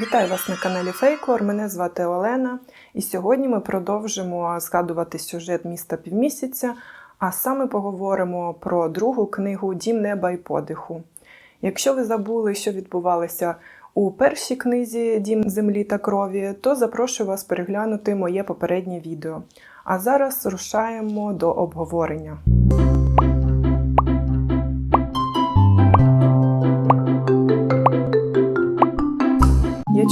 Вітаю вас на каналі Фейклор. Мене звати Олена, і сьогодні ми продовжимо згадувати сюжет міста півмісяця, а саме поговоримо про другу книгу Дім неба і подиху. Якщо ви забули, що відбувалося у першій книзі Дім землі та крові, то запрошую вас переглянути моє попереднє відео. А зараз рушаємо до обговорення.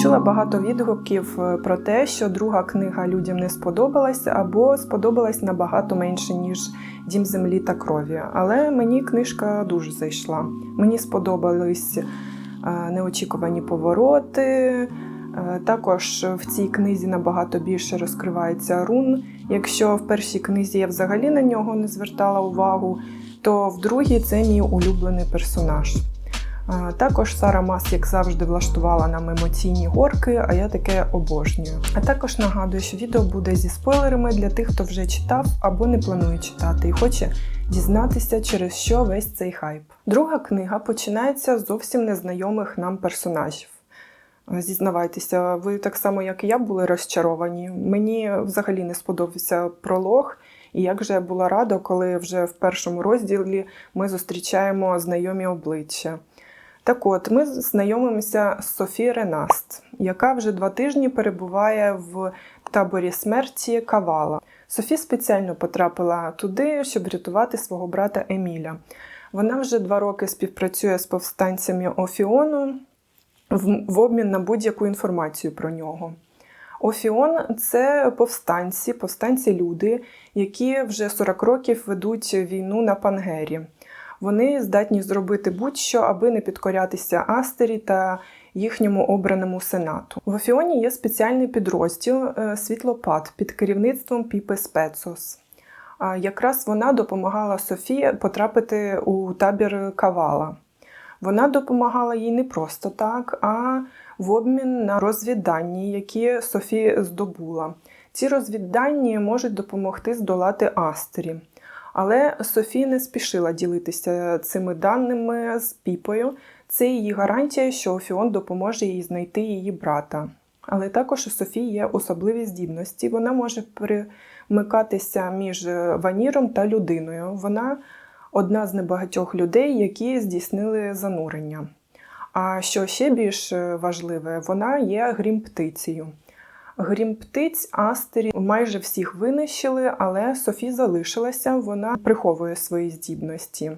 Чула багато відгуків е, про те, що друга книга людям не сподобалась або сподобалась набагато менше, ніж Дім землі та крові. Але мені книжка дуже зайшла. Мені сподобались е, неочікувані повороти. Е, Також в цій книзі набагато більше розкривається рун. Якщо в першій книзі я взагалі на нього не звертала увагу, то в другій це мій улюблений персонаж. Також Сара Мас, як завжди, влаштувала нам емоційні горки, а я таке обожнюю. А також нагадую, що відео буде зі спойлерами для тих, хто вже читав або не планує читати і хоче дізнатися, через що весь цей хайп. Друга книга починається з зовсім незнайомих нам персонажів. Е, Зізнавайтеся, ви так само, як і я, були розчаровані. Мені взагалі не сподобався пролог. І як же я була рада, коли вже в першому розділі ми зустрічаємо знайомі обличчя. Так от, ми знайомимося з Софі Ренаст, яка вже два тижні перебуває в таборі смерті Кавала. Софі спеціально потрапила туди, щоб рятувати свого брата Еміля. Вона вже два роки співпрацює з повстанцями Офіону в обмін на будь-яку інформацію про нього. Офіон це повстанці, повстанці-люди, які вже 40 років ведуть війну на Пангері. Вони здатні зробити будь-що, аби не підкорятися Астері та їхньому обраному сенату. В Офіоні є спеціальний підрозділ е, Світлопад під керівництвом Піпи Спецос. Якраз вона допомагала Софії потрапити у табір Кавала. Вона допомагала їй не просто так, а в обмін на розвіддані, які Софі здобула. Ці розвіддані можуть допомогти здолати Астері. Але Софі не спішила ділитися цими даними з Піпою. Це її гарантія, що Офіон допоможе їй знайти її брата. Але також у Софії є особливі здібності. Вона може перемикатися між ваніром та людиною. Вона одна з небагатьох людей, які здійснили занурення. А що ще більш важливе, вона є грім-птицею. Грім птиць Астері майже всіх винищили, але Софі залишилася, вона приховує свої здібності.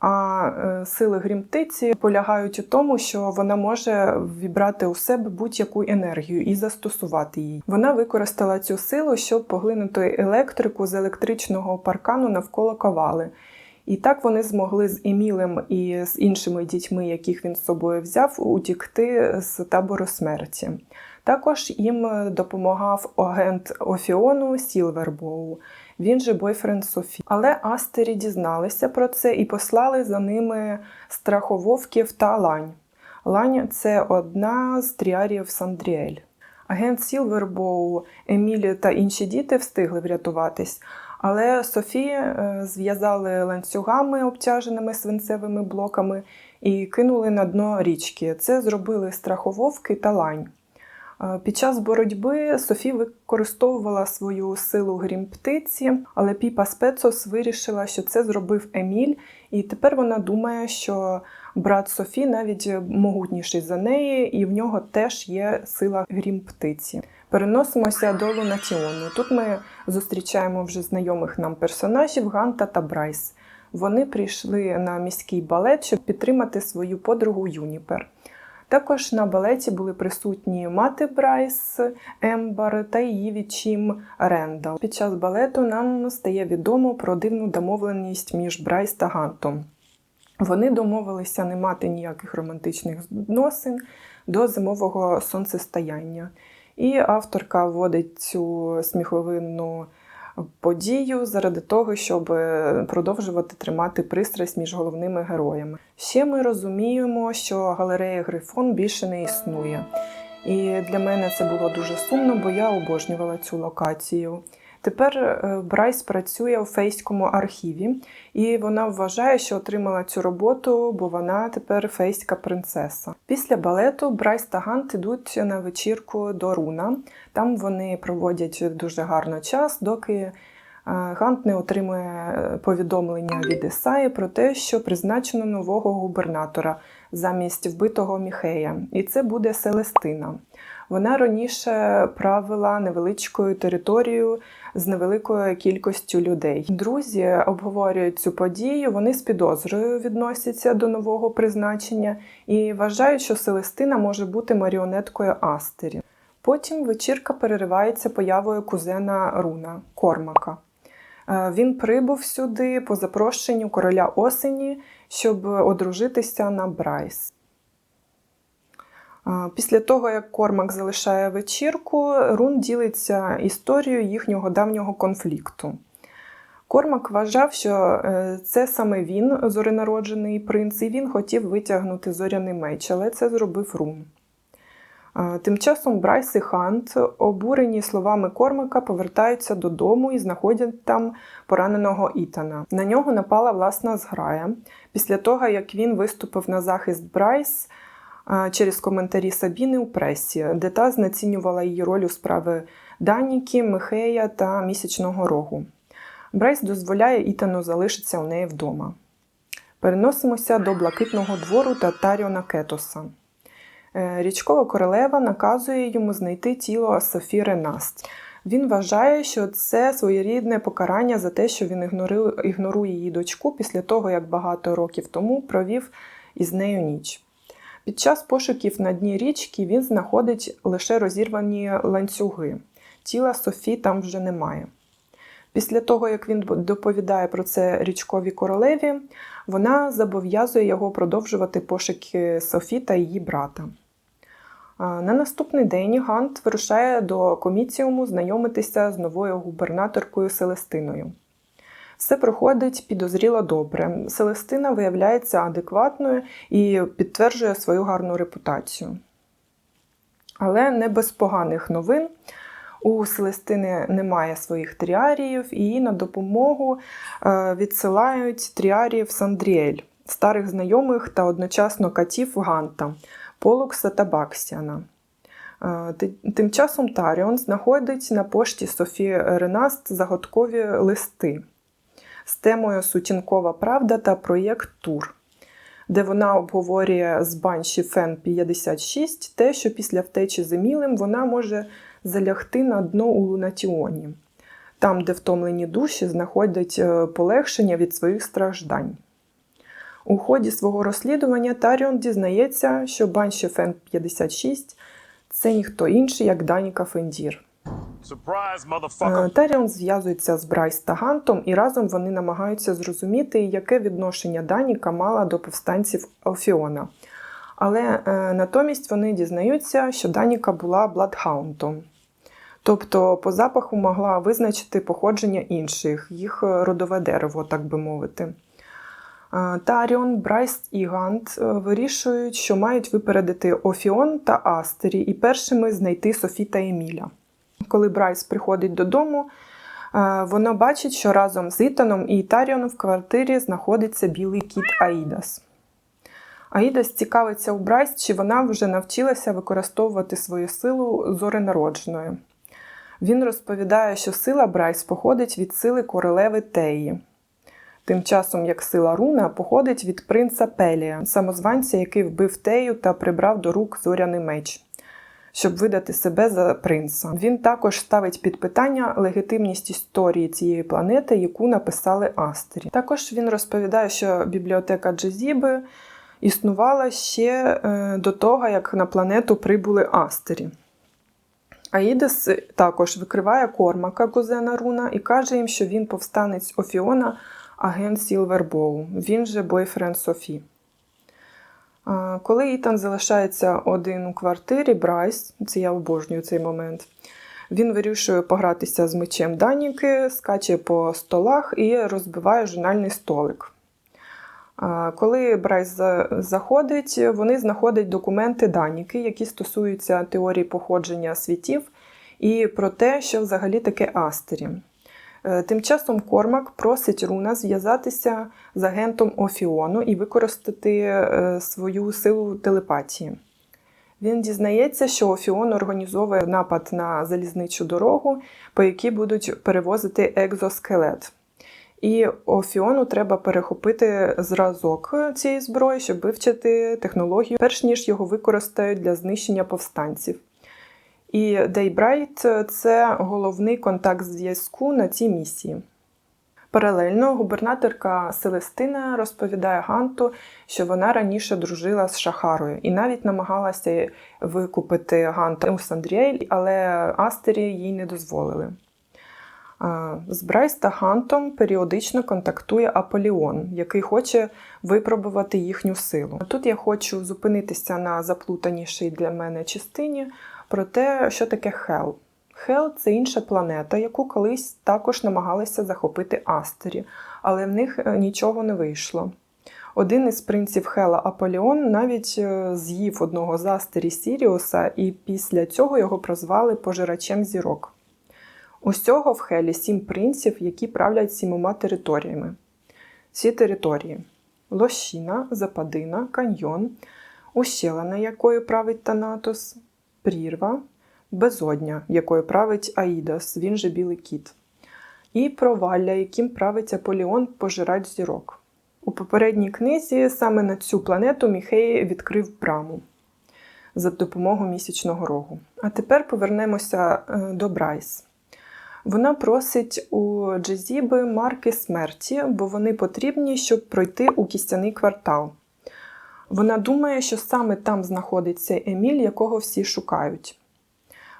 А е, сили грім-птиці полягають у тому, що вона може вібрати у себе будь-яку енергію і застосувати її. Вона використала цю силу, щоб поглинути електрику з електричного паркану навколо ковали. І так вони змогли з Емілем і з іншими дітьми, яких він з собою взяв, утікти з табору смерті. Також їм допомагав агент Офіону Сілвербоу, він же бойфренд Софі. Але Астері дізналися про це і послали за ними страхововків та лань. Лань це одна з тріарів Сандріель. Агент Сілвербоу, Емілі та інші діти встигли врятуватись. Але Софі е, зв'язали ланцюгами, обтяженими свинцевими блоками, і кинули на дно річки. Це зробили страхововки та лань. Під час боротьби Софі використовувала свою силу грім птиці, але Піпа Спецос вирішила, що це зробив Еміль, і тепер вона думає, що брат Софі навіть могутніший за неї, і в нього теж є сила грім птиці. Переносимося до Лунатіону. Тут ми зустрічаємо вже знайомих нам персонажів Ганта та Брайс. Вони прийшли на міський балет, щоб підтримати свою подругу Юніпер. Також на балеті були присутні мати Брайс, Ембар та її відчим Рендал. Під час балету нам стає відомо про дивну домовленість між Брайс та Гантом. Вони домовилися не мати ніяких романтичних відносин до зимового сонцестояння. І авторка вводить цю сміховинну подію заради того, щоб продовжувати тримати пристрасть між головними героями. Ще ми розуміємо, що галерея Грифон більше не існує. І для мене це було дуже сумно, бо я обожнювала цю локацію. Тепер е, Брайс працює у фейському архіві, і вона вважає, що отримала цю роботу, бо вона тепер фейська принцеса. Після балету Брайс та Гант ідуть на вечірку до Руна. Там вони проводять дуже гарно час, доки е, Гант не отримує е, повідомлення від Ісаї про те, що призначено нового губернатора замість вбитого Міхея, і це буде Селестина. Вона раніше правила невеличкою територією з невеликою кількістю людей. Друзі обговорюють цю подію. Вони з підозрою відносяться до нового призначення і вважають, що Селестина може бути маріонеткою Астері. Потім вечірка переривається появою кузена Руна Кормака. Е, Він прибув сюди по запрошенню короля осені, щоб одружитися на Брайс. Після того, як Кормак залишає вечірку, Рун ділиться історією їхнього давнього конфлікту. Кормак вважав, що е, це саме він, зоренароджений принц, і він хотів витягнути зоряний меч, але це зробив Рун. Тим часом Брайс і Хант, обурені словами Кормака, повертаються додому і знаходять там пораненого Ітана. На нього напала власна зграя. Після того, як він виступив на захист Брайс, через коментарі Сабіни у пресі, де та знецінювала її роль у справи Даніки, Михея та місячного рогу. Брайс дозволяє Ітану залишитися у неї вдома. Переносимося до блакитного двору та Таріона Кетоса. Е, Річкова королева наказує йому знайти тіло Софі Ренаст. Він вважає, що це своєрідне покарання за те, що він ігнорує її дочку після того, як багато років тому провів із нею ніч. Під час пошуків на дні річки він знаходить лише розірвані ланцюги. Тіла Софі там вже немає. Після того, як він доповідає про це річковій королеві, вона зобов'язує його продовжувати пошуки Софі та її брата. На наступний день Гант вирушає до коміціуму знайомитися з новою губернаторкою Селестиною. Все проходить підозріло добре. Селестина виявляється адекватною і підтверджує свою гарну репутацію. Але не без поганих новин. У Селестини немає своїх тріаріїв, і їй на допомогу е, відсилають тріаріїв Сандріель, старих знайомих та одночасно катів Ганта, Полукса та Баксіана. Е, Тим часом Таріон знаходить на пошті Софії Ренаст загадкові листи з темою Сутінкова правда та проєкт Тур, де вона обговорює з банші Фен 56 те, що після втечі з Емілем вона може залягти на дно у Лунатіоні, там, де втомлені душі знаходять е, полегшення від своїх страждань. У ході свого розслідування Таріон дізнається, що банші Фен 56 це ніхто інший, як Даніка Фендір. Е, Таріон зв'язується з Брайс та Гантом, і разом вони намагаються зрозуміти, яке відношення Даніка мала до повстанців Алфіона. Але е, натомість вони дізнаються, що Даніка була Бладхаунтом. Тобто по запаху могла визначити походження інших, їх родове дерево, так би мовити. Е, Таріон, Брайс і Гант е, вирішують, що мають випередити Офіон та Астері і першими знайти Софі та Еміля. Коли Брайс приходить додому, е, вона бачить, що разом з Ітаном і Таріоном в квартирі знаходиться білий кіт Аїдас. Аїдас цікавиться у Брайс, чи вона вже навчилася використовувати свою силу зоренародженою. Він розповідає, що сила Брайс походить від сили королеви Теї. Тим часом як сила Руна походить від принца Пелія, самозванця, який вбив Тею та прибрав до рук зоряний меч, щоб видати себе за принца. Він також ставить під питання легітимність історії цієї планети, яку написали Астері. Також він розповідає, що бібліотека Джезіби існувала ще е, до того, як на планету прибули Астері. Аїдес також викриває Кормака кузена Руна і каже їм, що він повстанець Офіона, агент Сілвербоу, він же бойфренд Софі. Коли Ітан залишається один у квартирі, Брайс, це я обожнюю цей момент, він вирішує погратися з мечем Даніки, скаче по столах і розбиває журнальний столик. Коли Брайс заходить, вони знаходять документи Даніки, які стосуються теорії походження світів і про те, що взагалі таке Астері. Е, Тим часом Кормак просить Руна зв'язатися з агентом Офіону і використати е, свою силу телепатії. Він дізнається, що Офіон організовує напад на залізничу дорогу, по якій будуть перевозити екзоскелет. І Офіону треба перехопити зразок цієї зброї, щоб вивчити технологію, перш ніж його використають для знищення повстанців. І Дейбрайт це головний контакт зв'язку на цій місії. Паралельно губернаторка Селестина розповідає Ганту, що вона раніше дружила з Шахарою і навіть намагалася викупити Ганта у Сандріель, але Астері їй не дозволили. З Брайс та Гантом періодично контактує Аполіон, який хоче випробувати їхню силу. Тут я хочу зупинитися на заплутанішій для мене частині про те, що таке Хел. Хел це інша планета, яку колись також намагалися захопити Астері, але в них е, нічого не вийшло. Один із принців Хела Аполіон навіть е, з'їв одного з Астері Сіріуса, і після цього його прозвали пожирачем зірок. Усього в Хелі сім принців, які правлять сімома територіями. Ці території Лощина, Западина, Каньйон, Ущелина, якою править Танатос, Прірва, Безодня, якою править Аїдас, він же Білий Кіт, і провалля, яким править Аполіон пожирач зірок. У попередній книзі саме на цю планету Міхей відкрив браму за допомогою місячного рогу. А тепер повернемося е, до Брайс. Вона просить у Джезіби марки смерті, бо вони потрібні, щоб пройти у кістяний квартал. Вона думає, що саме там знаходиться Еміль, якого всі шукають.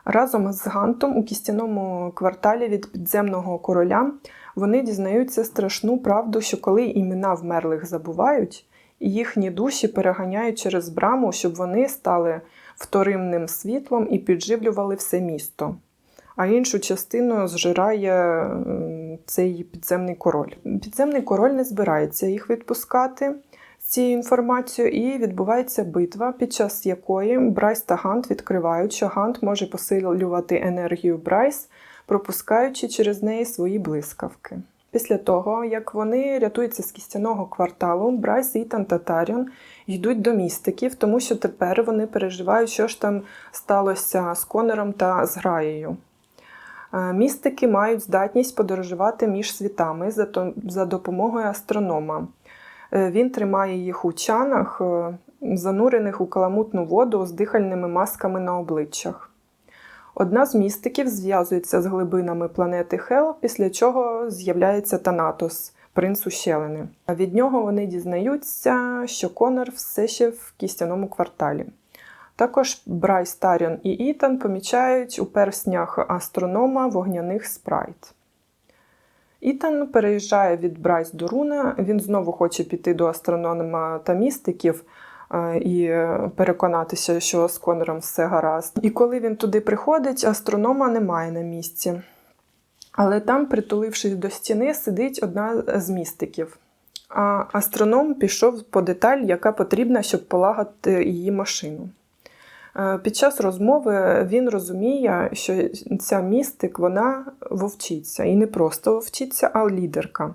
Разом з Гантом у кістяному кварталі від підземного короля вони дізнаються страшну правду, що коли імена вмерлих забувають, їхні душі переганяють через браму, щоб вони стали вторинним світлом і підживлювали все місто. А іншу частину зжирає цей підземний король. Підземний король не збирається їх відпускати цією інформацією, і відбувається битва, під час якої Брайс та Гант відкривають, що Гант може посилювати енергію Брайс, пропускаючи через неї свої блискавки. Після того, як вони рятуються з кістяного кварталу, Брайс, Ітан та Таріон йдуть до містиків, тому що тепер вони переживають, що ж там сталося з Конором та з Граєю. Е, Містики мають здатність подорожувати між світами за допомогою астронома. Е, Він тримає їх у чанах, е, занурених у каламутну воду з дихальними масками на обличчях. Одна з містиків зв'язується з глибинами планети Хел, після чого з'являється Танатос, принц ущелини. Від нього вони дізнаються, що Конор все ще в кістяному кварталі. Також Брайс Таріон і Ітан помічають у перснях астронома вогняних спрайт. Ітан переїжджає від Брайс до Руна. Він знову хоче піти до астронома та містиків е, і переконатися, що з Конором все гаразд. І коли він туди приходить, астронома немає на місці. Але там, притулившись до стіни, сидить одна з містиків. А астроном пішов по деталь, яка потрібна, щоб полагати її машину. Е, Під час розмови він розуміє, що ця містик вона вовчиця. І не просто вовчиця, а лідерка.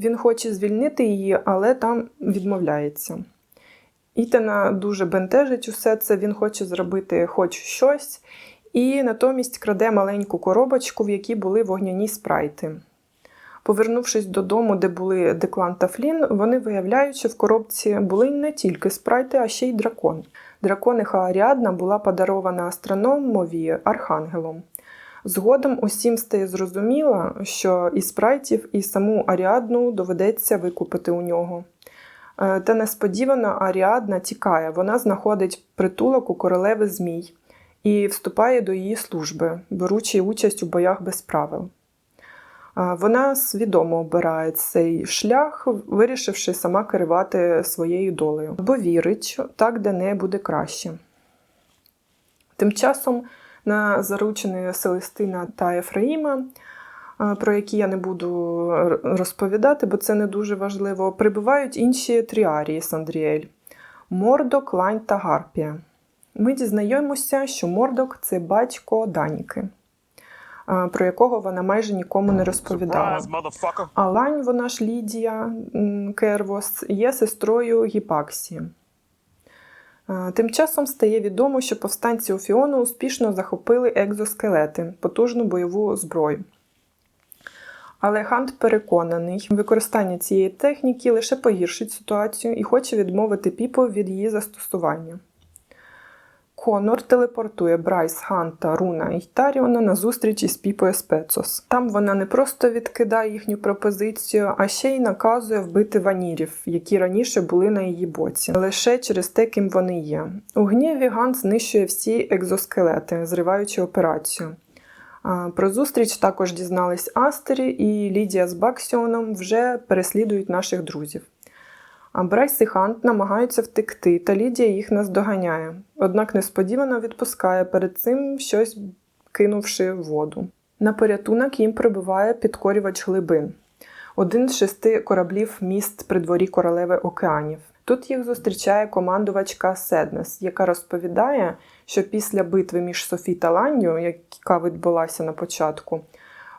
Він хоче звільнити її, але там відмовляється. Ітана дуже бентежить усе це, він хоче зробити хоч щось, і натомість краде маленьку коробочку, в якій були вогняні спрайти. Повернувшись додому, де були Деклан та Флін, вони виявляють, що в коробці були не тільки спрайти, а ще й дракон. Дракониха Аріадна була подарована астрономові архангелом. Згодом усім стає зрозуміло, що і спрайтів, і саму Аріадну доведеться викупити у нього. Е, Та несподівано Аріадна тікає, вона знаходить притулок у королеви Змій і вступає до її служби, беручи участь у боях без правил. Вона свідомо обирає цей шлях, вирішивши сама керувати своєю долею, бо вірить, так для неї буде краще. Тим часом на заручені Селестина та Ефраїма, про які я не буду розповідати, бо це не дуже важливо, прибувають інші тріарії Сандріель Мордок, Лань та Гарпія. Ми дізнаємося, що Мордок це батько Даніки. Про якого вона майже нікому не розповідала. Surprise, motherfucker. А Лань, вона ж Лідія Кервос, є сестрою Гіпаксі. Тим часом стає відомо, що повстанці Офіону успішно захопили екзоскелети, потужну бойову зброю. Але Хант переконаний, використання цієї техніки лише погіршить ситуацію і хоче відмовити Піпу від її застосування. Конор телепортує Брайс, Ханта, Руна і Таріона на зустріч із Піпою Спецос. Там вона не просто відкидає їхню пропозицію, а ще й наказує вбити ванірів, які раніше були на її боці, лише через те, ким вони є. У гніві Гант знищує всі екзоскелети, зриваючи операцію. Про зустріч також дізнались Астері, і Лідія з Баксіоном вже переслідують наших друзів. Брайс і Хант намагаються втекти, та Лідія їх наздоганяє, однак несподівано відпускає перед цим щось кинувши в воду. На порятунок їм прибуває підкорювач глибин, один з шести кораблів міст при дворі королеви океанів. Тут їх зустрічає командувачка Седнес, яка розповідає, що після битви між Софі та Ланню, яка відбулася на початку,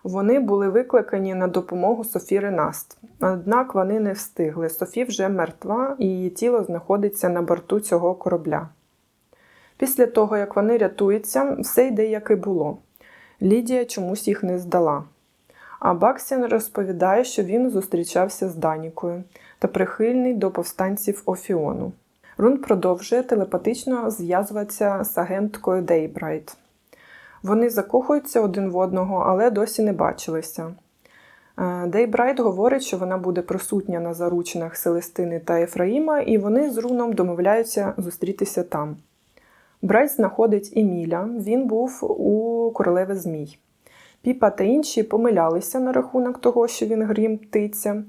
вони були викликані на допомогу Софі Ренаст. Однак вони не встигли. Софі вже мертва, і її тіло знаходиться на борту цього корабля. Після того, як вони рятуються, все йде як і було. Лідія чомусь їх не здала. А Баксін розповідає, що він зустрічався з Данікою та прихильний до повстанців Офіону. Рун продовжує телепатично зв'язуватися з агенткою Дейбрайт. Вони закохуються один в одного, але досі не бачилися. Е, Дейбрайт говорить, що вона буде присутня на заручинах Селестини та Ефраїма, і вони з Руном домовляються зустрітися там. Брайт знаходить Еміля, він був у королеви Змій. Піпа та інші помилялися на рахунок того, що він грім птиця.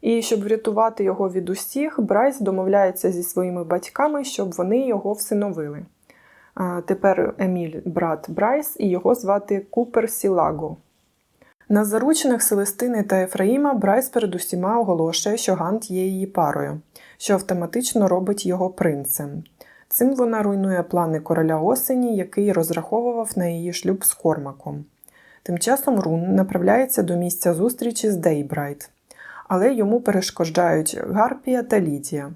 І щоб врятувати його від усіх, Брайс домовляється зі своїми батьками, щоб вони його всиновили. Тепер Еміль брат Брайс, і його звати Купер Сілаго. На заручинах Селестини та Ефраїма Брайс перед усіма оголошує, що Гант є її парою, що автоматично робить його принцем. Цим вона руйнує плани короля осені, який розраховував на її шлюб з Кормаком. Тим часом Рун направляється до місця зустрічі з Дейбрайт, але йому перешкоджають Гарпія та Лідія.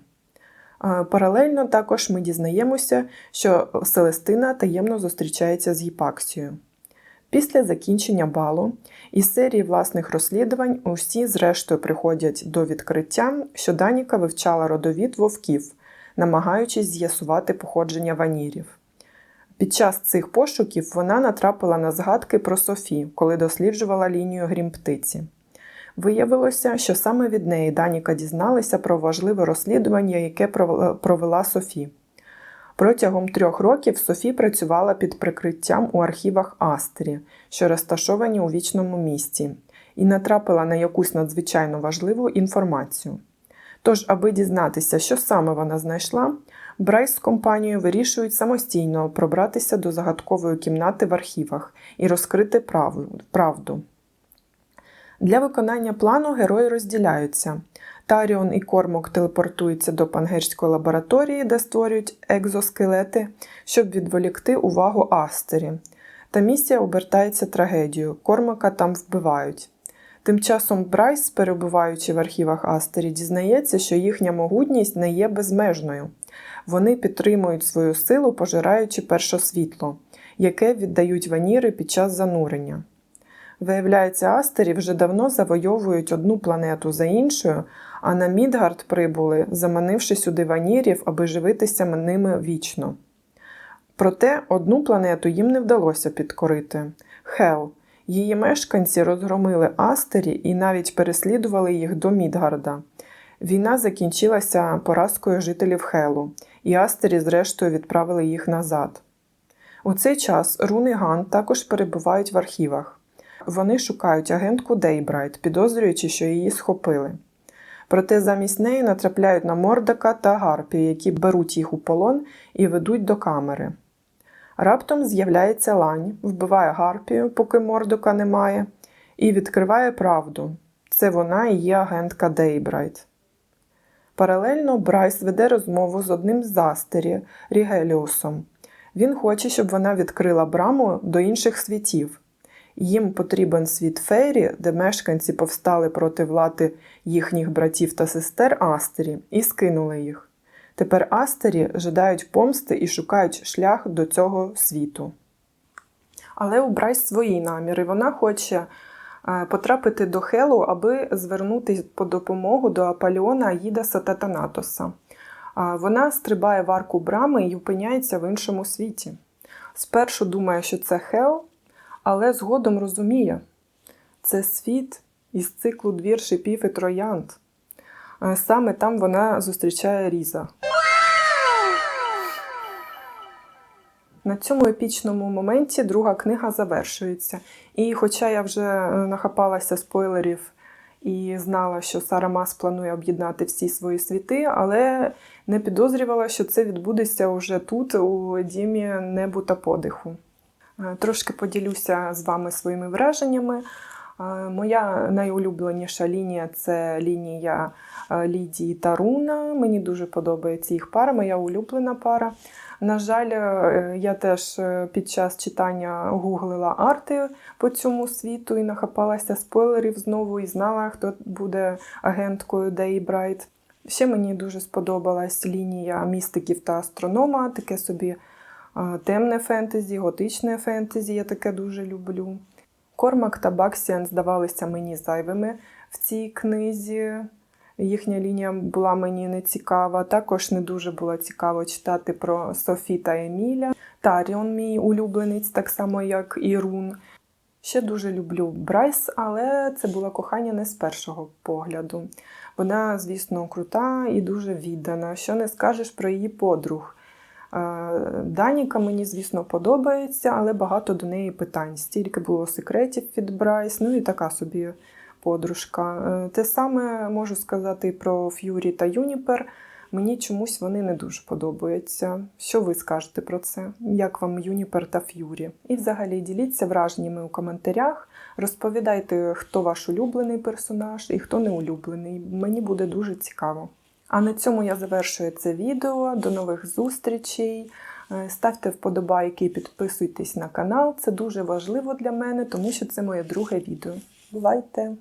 Паралельно також ми дізнаємося, що Селестина таємно зустрічається з Гіпаксією. Після закінчення балу із серії власних розслідувань усі зрештою приходять до відкриття, що Даніка вивчала родовід вовків, намагаючись з'ясувати походження ванірів. Під час цих пошуків вона натрапила на згадки про Софі, коли досліджувала лінію грімптиці. Виявилося, що саме від неї Даніка дізналася про важливе розслідування, яке провела Софі. Протягом трьох років Софі працювала під прикриттям у архівах Астері, що розташовані у вічному місті, і натрапила на якусь надзвичайно важливу інформацію. Тож, аби дізнатися, що саме вона знайшла, Брайс з компанією вирішують самостійно пробратися до загадкової кімнати в архівах і розкрити правду. Для виконання плану герої розділяються. Таріон і Кормок телепортуються до пангерської лабораторії, де створюють екзоскелети, щоб відволікти увагу Астері. Та місія обертається трагедією. Кормака там вбивають. Тим часом Брайс, перебуваючи в архівах Астері, дізнається, що їхня могутність не є безмежною. Вони підтримують свою силу, пожираючи першосвітло, яке віддають ваніри під час занурення. Виявляється, Астері вже давно завойовують одну планету за іншою, а на Мідгард прибули, заманивши сюди ванірів, аби живитися ними вічно. Проте одну планету їм не вдалося підкорити Хел. Її мешканці розгромили Астері і навіть переслідували їх до Мідгарда. Війна закінчилася поразкою жителів Хелу, і Астері, зрештою, відправили їх назад. У цей час Рун і Ган також перебувають в архівах. Вони шукають агентку Дейбрайт, підозрюючи, що її схопили. Проте замість неї натрапляють на Мордака та Гарпі, які беруть їх у полон і ведуть до камери. Раптом з'являється лань, вбиває Гарпію, поки Мордока немає, і відкриває правду. Це вона і є агентка Дейбрайт. Паралельно Брайс веде розмову з одним з застері Рігеліусом. Він хоче, щоб вона відкрила браму до інших світів. Їм потрібен світ Фейрі, де мешканці повстали проти влади їхніх братів та сестер Астері і скинули їх. Тепер Астері жадають помсти і шукають шлях до цього світу. Але у Брайс свої наміри. Вона хоче е, потрапити до Хелу, аби звернутися по допомогу до Аполеона Аїдаса та Танатоса. Вона стрибає в арку брами і опиняється в іншому світі. Спершу думає, що це Хел, але згодом розуміє, це світ із циклу двір шипів і троянд. Е, Саме там вона зустрічає Різа. На цьому епічному моменті друга книга завершується. І хоча я вже е, нахапалася спойлерів і знала, що Сара Мас планує об'єднати всі свої світи, але не підозрювала, що це відбудеться уже тут, у Дімі небу та подиху. Е, Трошки поділюся з вами своїми враженнями. Е, Моя найулюбленіша лінія це лінія е, Лідії та Руна. Мені дуже подобається їх пара, моя улюблена пара. На жаль, я теж під час читання гуглила арти по цьому світу і нахапалася спойлерів знову і знала, хто буде агенткою Деї Брайт. Ще мені дуже сподобалась лінія містиків та астронома, таке собі темне фентезі, готичне фентезі, я таке дуже люблю. Кормак та Баксіан здавалися мені зайвими в цій книзі. Їхня лінія була мені не цікава. Також не дуже було цікаво читати про Софі та Еміля. Таріон, мій улюбленець, так само як і Рун. Ще дуже люблю Брайс, але це було кохання не з першого погляду. Вона, звісно, крута і дуже віддана. Що не скажеш про її подруг. Е, Даніка мені, звісно, подобається, але багато до неї питань. Стільки було секретів від Брайс, ну і така собі подружка. Е, Те саме можу сказати про Ф'юрі та Юніпер. Мені чомусь вони не дуже подобаються. Що ви скажете про це? Як вам Юніпер та Ф'юрі? І взагалі діліться враженнями у коментарях. Розповідайте, хто ваш улюблений персонаж і хто не улюблений. Мені буде дуже цікаво. А на цьому я завершую це відео. До нових зустрічей. Е, Ставте вподобайки і підписуйтесь на канал. Це дуже важливо для мене, тому що це моє друге відео. Бувайте!